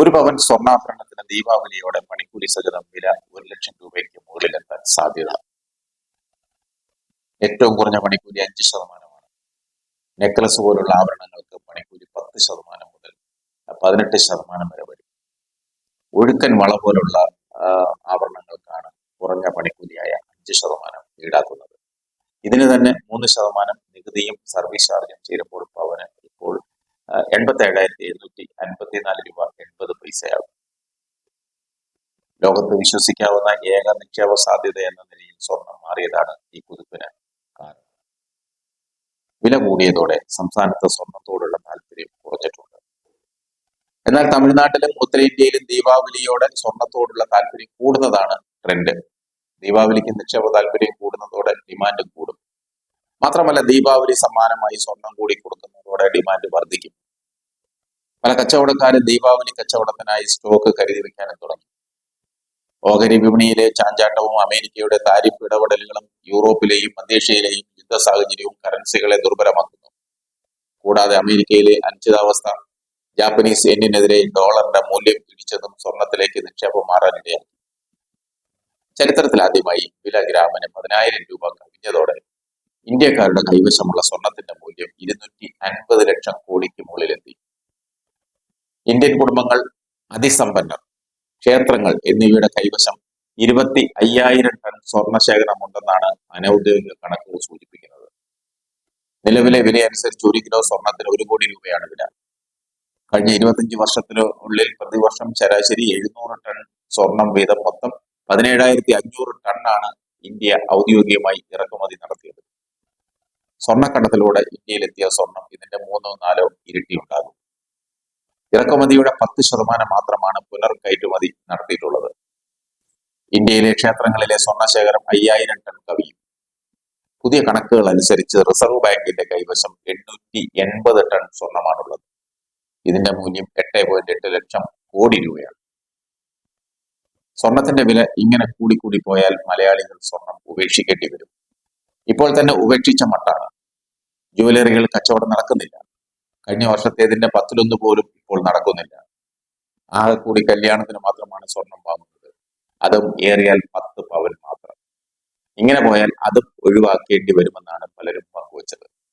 ഒരു പവൻ സ്വർണാഭരണത്തിന് ദീപാവലിയോടെ പണിക്കൂലി സഹിതം വില ഒരു ലക്ഷം രൂപയ്ക്ക് മുകളിലെത്താൻ സാധ്യത. ഏറ്റവും കുറഞ്ഞ പണിക്കൂലി അഞ്ച് ശതമാനമാണ്. നെക്ലസ് പോലുള്ള ആഭരണങ്ങൾക്ക് പണിക്കൂലി പത്ത് ശതമാനം മുതൽ പതിനെട്ട് ശതമാനം വരെ വരും. ഒഴുക്കൻ വള പോലുള്ള ആഭരണങ്ങൾക്കാണ് കുറഞ്ഞ പണിക്കൂലിയായ അഞ്ച് ശതമാനം ഈടാക്കുന്നത്. ഇതിന് തന്നെ മൂന്ന് ശതമാനം നികുതിയും സർവീസ് ചാർജും ചേരുമ്പോൾ പവന് ഇപ്പോൾ എൺപത്തി ഏഴായിരത്തി എഴുന്നൂറ്റി അൻപത്തിനാല് രൂപ എൺപത് പൈസയാകും ലോകത്ത് വിശ്വസിക്കാവുന്ന ഏക നിക്ഷേപ സാധ്യത എന്ന നിലയിൽ സ്വർണം മാറിയതാണ് ഈ കുതിപ്പിന് കാരണം. വില കൂടിയതോടെ സംസ്ഥാനത്ത് സ്വർണത്തോടുള്ള താല്പര്യം കുറഞ്ഞിട്ടുണ്ട്. എന്നാൽ തമിഴ്നാട്ടിലും ഉത്തരേന്ത്യയിലും ദീപാവലിയോടെ സ്വർണത്തോടുള്ള താല്പര്യം കൂടുന്നതാണ് ട്രെൻഡ്. ദീപാവലിക്ക് നിക്ഷേപ താല്പര്യം കൂടുന്നതോടെ ഡിമാൻഡ് കൂടും. മാത്രമല്ല ദീപാവലി സമ്മാനമായി സ്വർണം കൂടി കൊടുക്കുന്നതോടെ ഡിമാൻഡ് വർദ്ധിക്കും. പല കച്ചവടക്കാരും ദീപാവലി കച്ചവടത്തിനായി സ്റ്റോക്ക് കരുതി വെക്കാനും തുടങ്ങി. ഓഹരി വിപണിയിലെ ചാഞ്ചാട്ടവും അമേരിക്കയുടെ താരിഫ് ഇടപെടലുകളും യൂറോപ്പിലെയും മധ്യേഷ്യയിലെയും യുദ്ധ സാഹചര്യവും കറൻസികളെ ദുർബലമാക്കുന്നു. കൂടാതെ അമേരിക്കയിലെ അനിശ്ചിതാവസ്ഥ ജാപ്പനീസ് എന്നിനെതിരെ ഡോളറിന്റെ മൂല്യം ഇടിച്ചതും സ്വർണത്തിലേക്ക് നിക്ഷേപം മാറാനിടയാക്കി ചരിത്രത്തിൽ ആദ്യമായി വില ഗ്രാമിന് പതിനായിരം രൂപ കവിഞ്ഞതോടെ ഇന്ത്യക്കാരുടെ കൈവശമുള്ള സ്വർണത്തിന്റെ മൂല്യം ഇരുന്നൂറ്റി അൻപത് ലക്ഷം കോടിക്ക് മുകളിലെത്തി. ഇന്ത്യൻ കുടുംബങ്ങൾ അതിസമ്പന്നർ ക്ഷേത്രങ്ങൾ എന്നിവയുടെ കൈവശം ഇരുപത്തി അയ്യായിരം ടൺ സ്വർണ ശേഖരമുണ്ടെന്നാണ് അനൌദ്യോഗിക കണക്കുകൾ സൂചിപ്പിക്കുന്നത്. നിലവിലെ വില അനുസരിച്ച് ഒരു കിലോ സ്വർണത്തിന് ഒരു കോടി രൂപയാണ് വില. കഴിഞ്ഞ ഇരുപത്തിയഞ്ച് വർഷത്തിനുള്ളിൽ പ്രതിവർഷം ശരാശരി എഴുന്നൂറ് ടൺ സ്വർണം വീതം മൊത്തം പതിനേഴായിരത്തി അഞ്ഞൂറ് ആണ് ഇന്ത്യ ഔദ്യോഗികമായി ഇറക്കുമതി നടത്തിയത്. സ്വർണക്കടത്തിലൂടെ ഇന്ത്യയിലെത്തിയ സ്വർണം ഇതിന്റെ മൂന്നോ നാലോ ഇരട്ടി ഉണ്ടാകും ഇറക്കുമതിയുടെ പത്ത് ശതമാനം മാത്രമാണ് പുനർ കയറ്റുമതി നടത്തിയിട്ടുള്ളത്. ഇന്ത്യയിലെ ക്ഷേത്രങ്ങളിലെ സ്വർണശേഖരം അയ്യായിരം ടൺ കവിയും. പുതിയ കണക്കുകൾ അനുസരിച്ച് റിസർവ് ബാങ്കിന്റെ കൈവശം എണ്ണൂറ്റി എൺപത് ടൺ സ്വർണമാണുള്ളത്. ഇതിന്റെ മൂല്യം എട്ട് പോയിന്റ് എട്ട് ലക്ഷം കോടി രൂപയാണ്. സ്വർണത്തിന്റെ വില ഇങ്ങനെ കൂടിക്കൂടി പോയാൽ മലയാളികൾ സ്വർണം ഉപേക്ഷിക്കേണ്ടി വരും. ഇപ്പോൾ തന്നെ ഉപേക്ഷിച്ച മട്ടാണ്. ജുവലറികൾ കച്ചവടം നടക്കുന്നില്ല. കഴിഞ്ഞ വർഷത്തേതിന്റെ പത്തിലൊന്ന് പോലും ഇപ്പോൾ നടക്കുന്നില്ല. ആ കൂടി കല്യാണത്തിന് മാത്രമാണ് സ്വർണം വാങ്ങുന്നത്. അതും ഏറിയാൽ പത്ത് പവൻ മാത്രം. ഇങ്ങനെ പോയാൽ അതും ഒഴിവാക്കേണ്ടി വരുമെന്നാണ്